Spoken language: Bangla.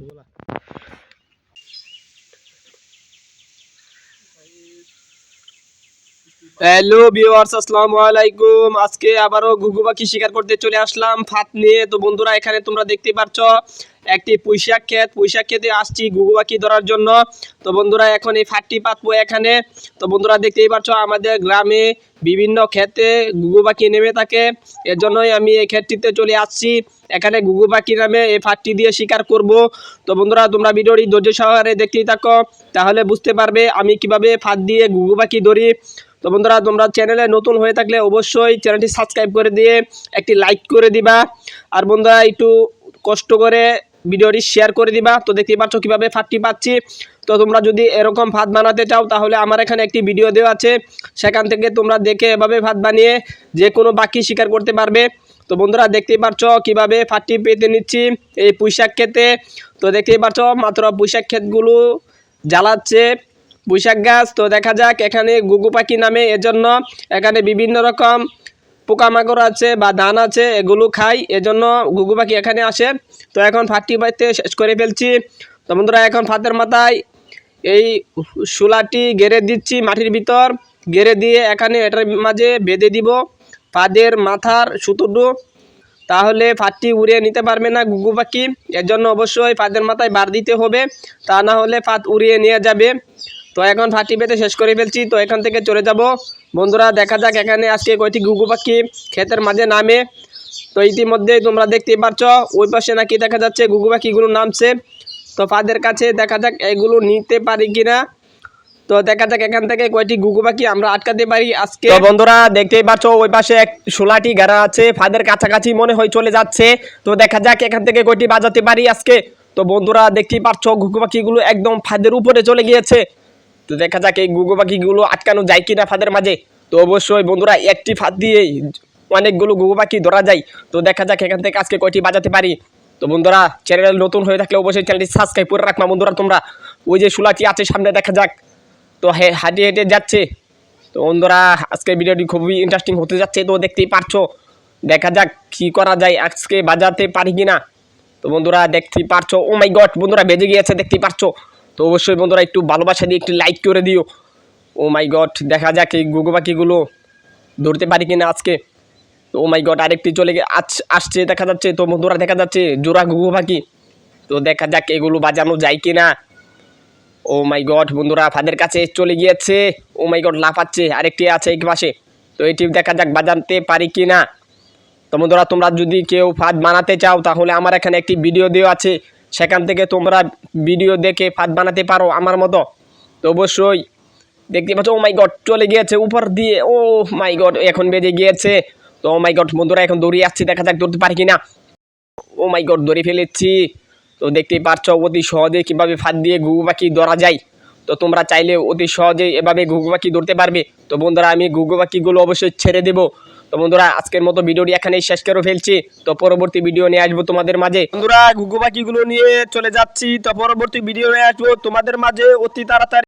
बोला হ্যালো ভিউয়ার্স আসসালামু আলাইকুম। আজকে আবারও ঘুঘু পাখি শিকার করতে চলে আসলাম ফাত নিয়ে তো বন্ধুরা, এখানে তোমরা দেখতে পাচ্ছ একটি পুঁইশাক ক্ষেত, পুঁইশাক খেতে আসছি পাখি ধরার জন্য? তো বন্ধুরা, এখন এই ফাটটি পাতবো এখানে। তো বন্ধুরা, দেখতেই পাচ্ছ আমাদের গ্রামে বিভিন্ন ক্ষেতে ঘুঘু পাখি নেমে থাকে। এর জন্যই আমি এই ক্ষেতটিতে চলে আসছি। এখানে ঘুঘু পাখি নামে এই ফাটটি দিয়ে শিকার করব। তো বন্ধুরা, তোমরা ভিডিওটি ধৈর্য সহকারে দেখতেই থাকো। তাহলে বুঝতে পারবে আমি কীভাবে ফাঁদ দিয়ে ঘুঘু পাখি ধরি। তো বন্ধুরা, তোমরা চ্যানেলে নতুন হয়ে থাকলে অবশ্যই চ্যানেলটি সাবস্ক্রাইব করে দিয়ে একটি লাইক করে দিবা। আর বন্ধুরা, একটু কষ্ট করে ভিডিওটি শেয়ার করে দিবা। তো দেখতেই পাচ্ছ কীভাবে ফাঁদটি পাচ্ছি। তো তোমরা যদি এরকম ভাত বানাতে চাও, তাহলে আমার এখানে একটি ভিডিও দেওয়া আছে। সেখান থেকে তোমরা দেখে এভাবে ভাত বানিয়ে যে কোনো বাকি শিকার করতে পারবে। তো বন্ধুরা, দেখতেই পাচ্ছ কীভাবে ফাটটি পেতে নিচ্ছি এই পুঁইশাক খেতে তো দেখতেই পাচ্ছ মাত্র পুঁইশাক ক্ষেতগুলো জ্বালাচ্ছে। পুঁইশাক গাছ, তো দেখা যাক এখানে গুগু পাখি নামে এজন্য এখানে বিভিন্ন রকম পোকামাকড় আছে বা ধান আছে, এগুলো খাই। এজন্য গুগু পাখি এখানে আসে। তো এখন ফাটটি পাইতে শেষ করে ফেলছি। তো বন্ধুরা, এখন ফাতের মাথায় এই শুলাটি গেড়ে দিচ্ছি মাটির ভিতর। গেড়ে দিয়ে এখানে এটার মাঝে বেঁধে দিব ফাদের মাথার সুতোটু। তাহলে ফাতটি উড়িয়ে নিতে পারবে না গুগু পাখি। এর জন্য অবশ্যই ফাদের মাথায় বার দিতে হবে। তা না হলে ফাত উড়িয়ে নিয়ে যাবে। তো এখন ফাটি পেতে শেষ করে ফেলছি। তো এখান থেকে চলে যাব। বন্ধুরা, দেখা যাক এখানে আজকে কয়টি গুগু পাখি ক্ষেতের মাঝে নামে। তো ইতিমধ্যেই তোমরা দেখতেই পাচ্ছ ওই পাশে নাকি দেখা যাচ্ছে গুগু পাখিগুলো নামছে। তো ফাদের কাছে দেখা যাক এগুলো নিতে পারি কিনা। তো দেখা যাক এখান থেকে কয়টি গুগু পাখি আমরা আটকাতে পারি আজকে। বন্ধুরা, দেখতেই পাচ্ছ ওই পাশে এক সোলাটি গাড়া আছে, ফাদের কাছাকাছি মনে হয় চলে যাচ্ছে। তো দেখা যাক এখান থেকে কয়টি বাজাতে পারি আজকে। তো বন্ধুরা, দেখতেই পাচ্ছ ঘুঘু পাখিগুলো একদম ফাদের উপরে চলে গিয়েছে। তো দেখা যাক এই ঘুঘু পাখিগুলো আটকানো যায় কিনা ফাঁদের মাঝে। তো অবশ্যই বন্ধুরা, একটি ফাঁদ দিয়েই অনেকগুলো ঘুঘু পাখি ধরা যায়। তো দেখা যাক এখান থেকে আজকে কয়টি বাজাতে পারি। তো বন্ধুরা চ্যানেল নতুন হয়ে থাকলে অবশ্যই চ্যানেলটি সাবস্ক্রাইব করে রাখবা বন্ধুরা তোমরা। ওই যে শুলাটি আছে সামনে, দেখা যাক। তো হাঁটে হেঁটে যাচ্ছে। তো বন্ধুরা আজকের ভিডিওটি খুবই ইন্টারেস্টিং হতে যাচ্ছে, তো দেখতেই পারছ। দেখা যাক কী করা যায় আজকে বাজাতে পারি কি না তো বন্ধুরা, দেখতেই পারছ। ও মাই গড বন্ধুরা, বেজে গিয়েছে, দেখতেই পারছ। তো অবশ্যই বন্ধুরা একটু ভালোবাসা দিয়ে একটু লাইক করে দিও। ও মাই গড দেখা যাক এই গুগু পাখিগুলো ধরতে পারি কিনা আজকে। তো ও মাই গড আরেকটি চলে আস- আসছে, দেখা যাচ্ছে। তো বন্ধুরা দেখা যাচ্ছে জোড়া গুগু পাখি। তো দেখা যাক এগুলো বাজানো যায় কি না ও মাই গড বন্ধুরা ফাদের কাছে চলে গিয়েছে। ও মাই গড লাফাচ্ছে। আরেকটি আছে এক পাশে। তো এটি দেখা যাক বাজানতে পারি কি না তো বন্ধুরা, তোমরা যদি কেউ ফাঁদ বানাতে চাও, তাহলে আমার এখানে একটি ভিডিও দেওয়া আছে। সেখান থেকে তোমরা ভিডিও দেখে ফাঁদ বানাতে পারো আমার মতো। তো অবশ্যই দেখতে পাচ্ছ, ও মাই গড চলে গিয়েছে উপর দিয়ে। ও মাই গড এখন বেজে গিয়েছে। তো ও মাই গড বন্ধুরা, এখন দৌড়িয়ে আসছি, দেখা যাক ধরতে পারি কিনা। ও মাই গড ধরে ফেলেছি। তো দেখতেই পারছ অতি সহজে কীভাবে ফাঁদ দিয়ে ঘুঘু পাখি ধরা যায়। তো তোমরা চাইলে অতি সহজে এভাবে ঘুঘু পাখি ধরতে পারবে। তো বন্ধুরা, আমি ঘুঘু পাখিগুলো অবশ্যই ছেড়ে দেবো। তো বন্ধুরা, আজকের মতো ভিডিওটি এখানেই শেষ করে ফেলছি। তো পরবর্তী ভিডিও নিয়ে আসব তোমাদের মাঝে। বন্ধুরা, ঘুঘু পাখিগুলো নিয়ে চলে যাচ্ছি। তো পরবর্তী ভিডিও নিয়ে আসব তোমাদের মাঝে অতি তাড়াতাড়ি।